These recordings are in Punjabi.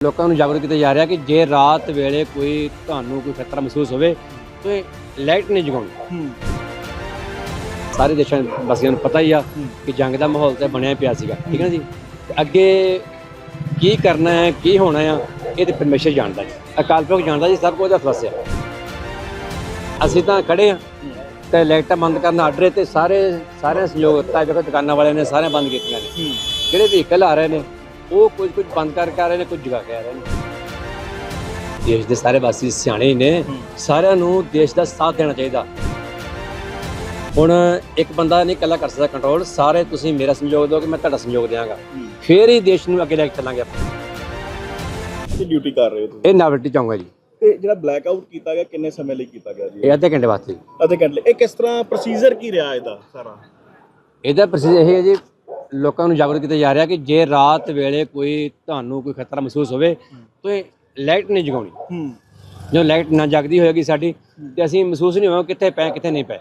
ਲੋਕਾਂ ਨੂੰ ਜਾਗਰੂਕ ਕੀਤਾ ਜਾ ਰਿਹਾ ਕਿ ਜੇ ਰਾਤ ਵੇਲੇ ਕੋਈ ਤੁਹਾਨੂੰ ਕੋਈ ਖਤਰਾ ਮਹਿਸੂਸ ਹੋਵੇ ਤਾਂ ਲਾਈਟ ਨਹੀਂ ਜਗਾਉਣੀ। ਸਾਰੇ ਦੇਸ਼ਾਂ ਦੇ ਵਾਸੀਆਂ ਨੂੰ ਪਤਾ ਹੀ ਆ ਕਿ ਜੰਗ ਦਾ ਮਾਹੌਲ ਤੇ ਬਣਿਆ ਪਿਆ ਸੀਗਾ ਠੀਕ ਹੈ ਜੀ? ਅੱਗੇ ਕੀ ਕਰਨਾ ਹੈ ਕੀ ਹੋਣਾ ਆ ਇਹ ਤੇ ਪਰਮੇਸ਼ਰ ਜਾਣਦਾ ਜੀ। ਅਕਾਲ ਪੁਰਖ ਜਾਣਦਾ ਜੀ ਸਭ ਕੁਝ ਉਹਦਾ ਫਸਿਆ ਅਸੀਂ ਤਾਂ ਖੜੇ ਆ ਤੇ ਲਾਈਟਾਂ ਬੰਦ ਕਰਨ ਆਰਡਰ ਤੇ ਸਾਰੇ ਸਾਰੇ ਸਹਿਯੋਗ ਦਿੱਤਾ ਦੁਕਾਨਾਂ ਵਾਲਿਆਂ ਨੇ ਸਾਰੇ ਬੰਦ ਕੀਤੀਆਂ ਨੇ। ਜਿਹੜੇ ਵਹੀਕਲ ਆ ਰਹੇ ਨੇ ਉਹ ਕੁਝ ਕੁਝ ਬੰਦ ਕਰਕੇ ਆ ਰਹੇ ਨੇ ਕੁਝ ਜਗਾ ਕੇ ਆ ਰਹੇ ਨੇ। ਦੇਸ਼ ਦੇ ਸਾਰੇ ਵਾਸੀ ਸਿਆਣੇ ਹੀ ਨੇ। ਸਾਰਿਆਂ ਨੂੰ ਦੇਸ਼ ਦਾ ਸਾਥ ਦੇਣਾ ਚਾਹੀਦਾ। ਹੁਣ ਇੱਕ ਬੰਦਾ ਨਹੀਂ ਇਕੱਲਾ ਕਰ ਸਕਦਾ ਕੰਟਰੋਲ ਸਾਰੇ ਤੁਸੀਂ ਮੇਰਾ ਸੰਯੋਗ ਦਿਓ ਕਿ ਮੈਂ ਤੁਹਾਡਾ ਸੰਯੋਗ ਦਿਆਂਗਾ। ਫੇਰ ਹੀ ਦੇਸ਼ ਨੂੰ ਅੱਗੇ ਲੈ ਕੇ ਚੱਲਾਂਗੇ ਆਪਾਂ। ਕੀ ਡਿਊਟੀ ਕਰ ਰਹੇ ਹੋ ਤੁਸੀਂ? ਇਹ ਨਾਵਲਟੀ ਚਾਹੂੰਗਾ ਜੀ। ਤੇ ਜਿਹੜਾ ਬਲੈਕ ਆਊਟ ਕੀਤਾ ਗਿਆ ਕਿੰਨੇ ਸਮੇਂ ਲਈ ਕੀਤਾ ਗਿਆ ਜੀ? ਇਹ ਅੱਧੇ ਘੰਟੇ ਵਾਸਤੇ। ਅੱਧੇ ਘੰਟੇ ਲਈ। ਇਹ ਕਿਸ ਤਰ੍ਹਾਂ ਪ੍ਰੋਸੀਜਰ ਕੀ ਰਿਹਾ ਇਹਦਾ ਸਾਰਾ? ਇਹਦਾ ਪ੍ਰੋਸੀਜਰ ਇਹ ਹੈ ਜੀ ਲੋਕਾਂ ਨੂੰ ਜਾਗਰੂਕ ਕੀਤਾ ਜਾ ਰਿਹਾ ਕਿ ਜੇ ਰਾਤ ਵੇਲੇ ਕੋਈ ਤੁਹਾਨੂੰ ਕੋਈ ਖਤਰਾ ਮਹਿਸੂਸ ਹੋਵੇ ਤਾਂ ਲਾਈਟ ਨਹੀਂ ਜਗਾਉਣੀ। ਜੋ ਲਾਈਟ ਨਾ ਜਗਦੀ ਹੋਏਗੀ ਸਾਡੀ ਤੇ ਅਸੀਂ ਮਹਿਸੂਸ ਨਹੀਂ ਹੋਵਾਂਗੇ ਕਿੱਥੇ ਪਏ ਕਿੱਥੇ ਨਹੀਂ ਪਏ।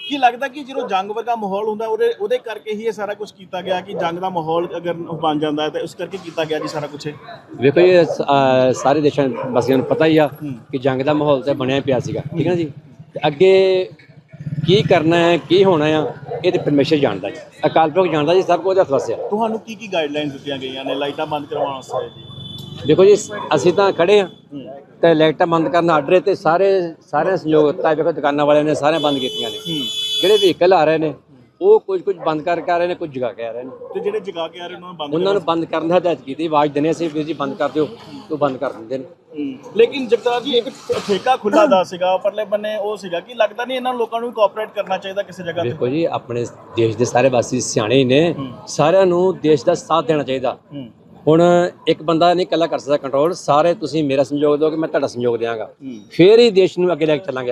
ਕੀ ਲੱਗਦਾ ਕਿ ਜਦੋਂ ਜੰਗ ਵਰਗਾ ਮਾਹੌਲ ਹੁੰਦਾ ਉਹਦੇ ਉਹਦੇ ਕਰਕੇ ਹੀ ਇਹ ਸਾਰਾ ਕੁਝ ਕੀਤਾ ਗਿਆ ਕਿ ਜੰਗ ਦਾ ਮਾਹੌਲ ਅਗਰ ਬਣ ਜਾਂਦਾ ਹੈ ਤਾਂ ਉਸ ਕਰਕੇ ਕੀਤਾ ਗਿਆ ਜੀ ਸਾਰਾ ਕੁਝ ਵੇਖੋ ਅਹ ਸਾਰੇ ਦੇਸ਼ਾਂ ਵਾਸੀਆਂ ਨੂੰ ਪਤਾ ਹੀ ਆ ਕਿ ਜੰਗ ਦਾ ਮਾਹੌਲ ਤੇ ਬਣਿਆ ਪਿਆ ਸੀਗਾ ਠੀਕ ਹੈ ਨਾ ਜੀ? ਤੇ ਅੱਗੇ ਕੀ ਕਰਨਾ ਹੈ ਕੀ ਹੋਣਾ ਆ ਇਹ ਤੇ ਪਰਮੇਸ਼ਰ ਜਾਣਦਾ ਜੀ। ਅਕਾਲ ਪੁਰਖ ਜਾਣਦਾ ਜੀ ਸਭ ਕੁਝ ਉਹਦਾ ਫਸਿਆ ਤੁਹਾਨੂੰ ਕੀ ਕੀ ਗਾਈਡਲਾਈਨਸ ਦਿੱਤੀਆਂ ਗਈਆਂ ਨੇ? ਲਾਈਟਾਂ ਬੰਦ ਕਰਵਾਉਣ ਵਾਸਤੇ ਜੀ। ਦੇਖੋ ਜੀ ਅਸੀਂ ਤਾਂ ਖੜੇ ਆ ਤੇ ਲਾਈਟਾਂ ਬੰਦ ਕਰਨ ਆਰਡਰ ਤੇ ਸਾਰੇ ਸਾਰੇ ਸਹਿਯੋਗ ਦਿੱਤਾ। ਵੇਖੋ ਦੁਕਾਨਾਂ ਵਾਲਿਆਂ ਨੇ ਸਾਰੇ ਬੰਦ ਕੀਤੀਆਂ ਨੇ। ਜਿਹੜੇ ਵਹੀਕਲ ਆ ਰਹੇ ਨੇ ਉਹ ਕੁਝ ਕੁਝ ਬੰਦ ਕਰਕੇ ਆ ਰਹੇ ਨੇ ਕੁਝ ਜਗਾ ਕੇ ਆ ਰਹੇ ਨੇ। ਤੇ ਜਿਹੜੇ ਜਗਾ ਕੇ ਆ ਰਹੇ ਉਹਨਾਂ ਨੂੰ ਬੰਦ ਉਹਨਾਂ ਨੂੰ ਬੰਦ ਕਰਨ ਦਾ ਹਦਾਇਤ ਕੀਤੀ ਆਵਾਜ਼ ਦਿੰਦੇ ਅਸੀਂ ਵੀਰ ਜੀ ਬੰਦ ਕਰ ਦਿਓ ਉਹ ਬੰਦ ਕਰ ਦਿੰਦੇ ਨੇ। ਲੇਕਿਨ ਜਗਤਾਰ ਜੀ ਇੱਕ ਠੇਕਾ ਖੁੱਲਾ ਦਾ ਸੀਗਾ ਪਰਲੇ ਬੰਨੇ ਉਹ ਸੀਗਾ ਕਿ ਲੱਗਦਾ ਨਹੀਂ ਇਹਨਾਂ ਲੋਕਾਂ ਨੂੰ ਕੋਆਪਰੇਟ ਕਰਨਾ ਚਾਹੀਦਾ ਕਿਸੇ ਜਗ੍ਹਾ ਤੇ? ਵੇਖੋ ਜੀ ਆਪਣੇ ਦੇਸ਼ ਦੇ ਸਾਰੇ ਵਾਸੀ ਸਿਆਣੇ ਨੇ ਸਾਰਿਆਂ ਨੂੰ ਦੇਸ਼ ਦਾ ਸਾਥ ਦੇਣਾ ਚਾਹੀਦਾ। ਹੁਣ ਇੱਕ ਬੰਦਾ ਨਹੀਂ ਇਕੱਲਾ ਕਰ ਸਕਦਾ ਕੰਟਰੋਲ ਸਾਰੇ ਤੁਸੀਂ ਮੇਰਾ ਸੰਯੋਗ ਦਿਓ ਕਿ ਮੈਂ ਤੁਹਾਡਾ ਸੰਯੋਗ ਦਿਆਂਗਾ। ਹੂੰ। ਫੇਰ ਹੀ ਦੇਸ਼ ਨੂੰ ਅੱਗੇ ਲੈ ਕੇ ਚੱਲਾਂਗੇ